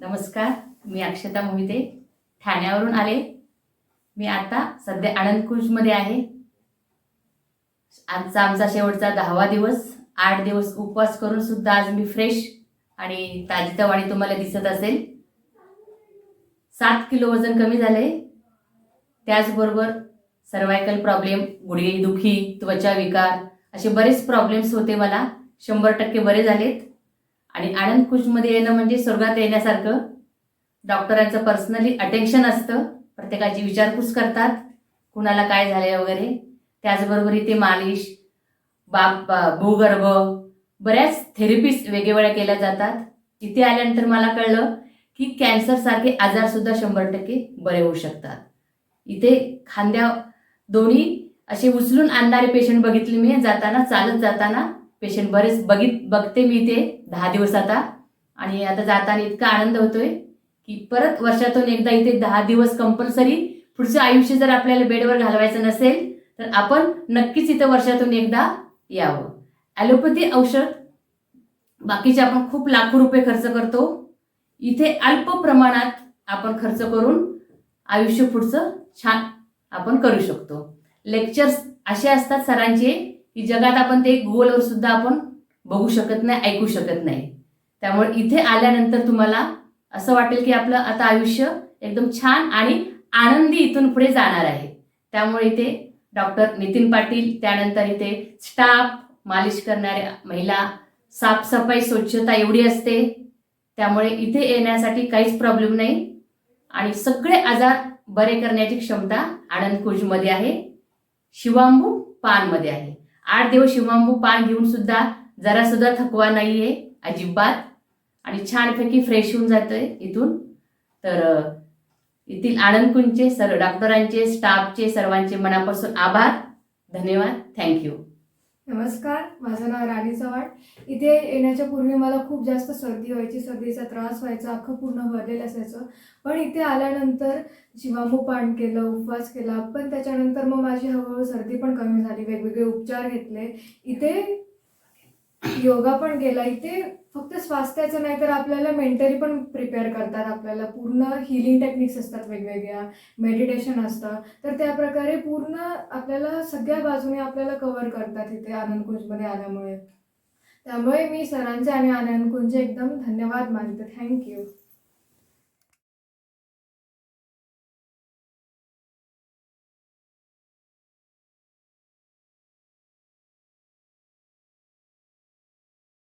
नमस्कार मी अक्षता मोहिते. ठाण्यावरून आले. मी आता सध्या आनंदकुंजमध्ये आहे. आजचा आमचा शेवटचा दहावा दिवस. आठ दिवस उपवास करून सुद्धा आज मी फ्रेश आणि ताजीतवाणी तुम्हाला दिसत असेल. सात किलो वजन कमी झाले. त्याचबरोबर सर्वायकल प्रॉब्लेम गुडघे दुखी त्वचा विकार असे बरेच प्रॉब्लेम्स होते मला. शंभर टक्के बरे झालेत. आणि आनंद खुशमध्ये येणं म्हणजे स्वर्गात येण्यासारखं. डॉक्टरांचं पर्सनली अटेन्शन असतं. प्रत्येकाची विचारपूस करतात. कुणाला काय झालंय वगैरे. त्याचबरोबर इथे मालिश बाप बा- भूगर्भ बऱ्याच थेरपीज वेगवेगळ्या केल्या जातात. इथे आल्यानंतर मला कळलं की कॅन्सर सारखे आजार सुद्धा शंभर टक्के बरे होऊ शकतात. इथे खांद्या दोन्ही असे उचलून आणणारे पेशंट बघितले मी. जाताना चालत जाताना पेशंट बरेच बघित बघते मी इथे दहा दिवस आता. आणि आता जाताना इतका आनंद होतोय की परत वर्षातून एकदा इथे दहा दिवस कंपल्सरी पुढचं आयुष्य जर आपल्याला बेडवर घालवायचं नसेल तर आपण नक्कीच इथं वर्षातून एकदा यावं. ॲलोपॅथी औषध बाकीचे आपण खूप लाखो रुपये खर्च करतो. इथे अल्प प्रमाणात आपण खर्च करून आयुष्य पुढचं छान आपण करू शकतो. लेक्चर्स असे असतात सरांचे की जगात आपण ते गुगलवर सुद्धा आपण बघू शकत नाही ऐकू शकत नाही. त्यामुळे इथे आल्यानंतर तुम्हाला असं वाटेल की आपलं आता आयुष्य एकदम छान आणि आनंदी इथून पुढे जाणार आहे. त्यामुळे इथे डॉक्टर नितीन पाटील त्यानंतर इथे स्टाफ मालिश करणाऱ्या महिला साफसफाई स्वच्छता एवढी असते. त्यामुळे इथे येण्यासाठी काहीच प्रॉब्लेम नाही. आणि सगळे आजार बरे करण्याची क्षमता आनंद कुंजमध्ये आहे. शिवांबू पानमध्ये आहे. आठ दिवस शिवांबू पान घेऊन सुद्धा जरा सुद्धा थकवा नाहीये अजिबात. आणि छानपैकी फ्रेश होऊन जातोय इथून. तर येथील आनंदकुंचे सर्व सर डॉक्टरांचे स्टाफचे सर्वांचे मनापासून आभार. धन्यवाद. थँक्यू नमस्कार माझं नाव राणी चव्हाण. इथे येण्याच्या पूर्वी मला खूप जास्त सर्दी व्हायची सर्दीचा त्रास व्हायचा अख्खं पूर्ण भरलेलं असायचं. पण इथे आल्यानंतर शिवामू पान केलं उपवास केला पण त्याच्यानंतर मग माझी हळूहळू सर्दी पण कमी झाली. वेगवेगळे उपचार घेतले. इथे योगा पण केला. इथे फक्त स्वास्थ्याचं नाही तर आपल्याला मेंटली पण प्रिपेअर करतात आपल्याला. पूर्ण हिलिंग टेक्निक्स असतात वेगवेगळ्या. मेडिटेशन असतं. तर त्या प्रकारे पूर्ण आपल्याला सगळ्या बाजूने आपल्याला कव्हर करतात इथे आनंदकुंजमध्ये आल्यामुळे. त्यामुळे मी सरांचे आणि आनंदकुंजचे एकदम धन्यवाद मानते. थँक्यू